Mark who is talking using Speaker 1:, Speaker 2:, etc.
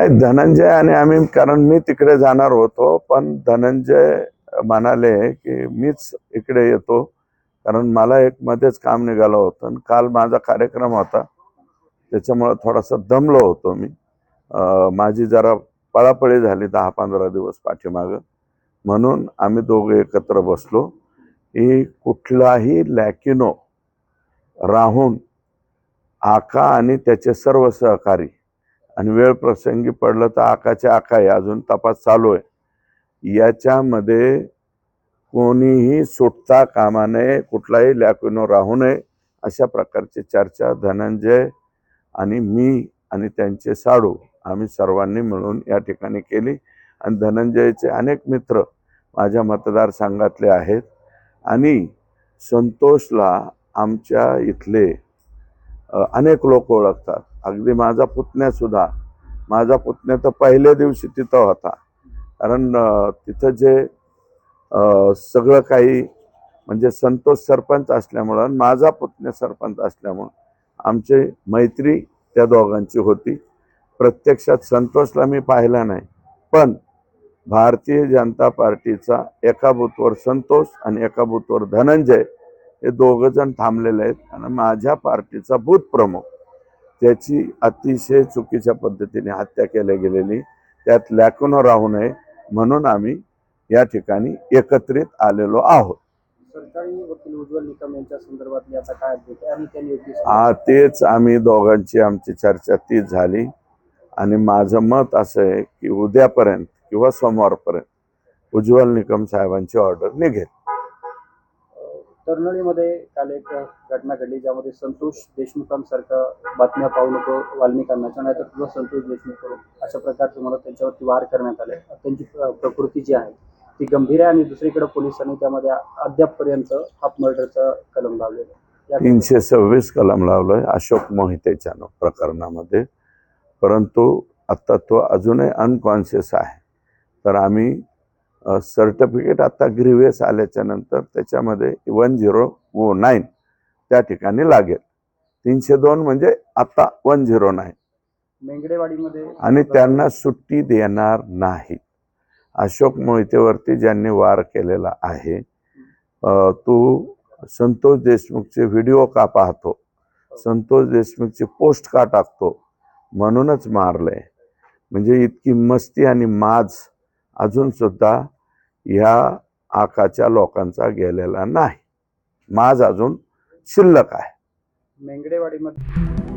Speaker 1: नाही धनंजय आणि आम्ही कारण मी तिकडे जाणार होतो पण धनंजय म्हणाले की मीच इकडे येतो कारण मला एक मध्येच काम निघालं होतं आणि काल माझा कार्यक्रम होता त्याच्यामुळं थोडासा दमलो होतो मी. माझी जरा पळापळी झाली दहा पंधरा दिवस पाठीमागं. म्हणून आम्ही दोघे एकत्र बसलो. की कुठलाही लॅकिनो राहून आका आणि त्याचे सर्व सहकारी आणि वेळ प्रसंगी पडलं तर आकाचे आका आहे. अजून तपास चालू आहे. याच्यामध्ये कोणीही सुटता कामा नये कुठलाही लॅकिनो राहू नये अशा प्रकारची चर्चा धनंजय आणि मी आणि त्यांचे साडू आम्ही सर्वांनी मिळून या ठिकाणी केली. आणि धनंजयचे अनेक मित्र माझ्या मतदारसंघातले आहेत. आणि संतोषला आमच्या इथले अनेक लोक ओळखतात. अगदी माझा पुतण्यासुद्धा माझा पुतण्या तर पहिल्या दिवशी तिथं होता. कारण तिथं जे सगळं काही म्हणजे संतोष सरपंच असल्यामुळं आणि माझा पुतण्या सरपंच असल्यामुळं आमची मैत्री त्या दोघांची होती. प्रत्यक्षात संतोषला मी पाहिला नाही. पण भारतीय जनता पार्टीचा एका बूथवर संतोष आणि एका बूथवर धनंजय हे दोघंजण थांबलेले आहेत. आणि माझ्या पार्टीचा बूथ प्रमुख. त्याची अतिशय चुकीच्या पद्धतीने हत्या केली गेलेली. त्यात लॅकुनो राहू नये म्हणून आम्ही या ठिकाणी एकत्रित आलेलो आहोत. आ, तेच आम्ही दोघांची आमची चर्चा तीच झाली. आणि माझं मत असं आहे की उद्यापर्यंत किंवा सोमवारपर्यंत उज्ज्वल निकम साहेबांची ऑर्डर निघेल.
Speaker 2: तरनळीमध्ये काल एक घटना घडली ज्यामध्ये संतोष देशमुखांसारखं बातम्या पाहू नको वाल्मिकांनाच्या नाही तर तुझा संतोष देशमुख अशा प्रकारचं मला त्यांच्यावरती वार करण्यात आले. त्यांची प्र- प्रकृती जी आहे ती गंभीर आहे आणि दुसरीकडे पोलिसांनी त्यामध्ये अद्यापपर्यंत हाफ मर्डरचा कलम लावलेला आहे. या-
Speaker 1: तीनशे सव्वीस कलम लावलोय अशोक मोहितेच्या प्रकरणामध्ये. परंतु आत्ता तो अजूनही अनकॉन्शियस आहे. तर आम्ही सर्टिफिकेट आता ग्रीवियस आल्याच्यानंतर त्याच्यामध्ये वन झिरो वो नाईन त्या ठिकाणी लागेल. तीनशे दोन म्हणजे आता वन झिरो नाईन.
Speaker 2: मेंगडेवाडीमध्ये
Speaker 1: आणि त्यांना सुट्टी देणार नाही. अशोक मोहितेवरती ज्यांनी वार केलेला आहे तू संतोष देशमुखचे व्हिडिओ का पाहतो? संतोष देशमुखची पोस्ट का टाकतो? म्हणूनच मारलंय. म्हणजे इतकी मस्ती आणि माज अजूनसुद्धा ह्या आकाच्या लोकांचा गेलेला नाही. माझ अजून शिल्लक आहे.
Speaker 2: मेंगडेवाडीमध्ये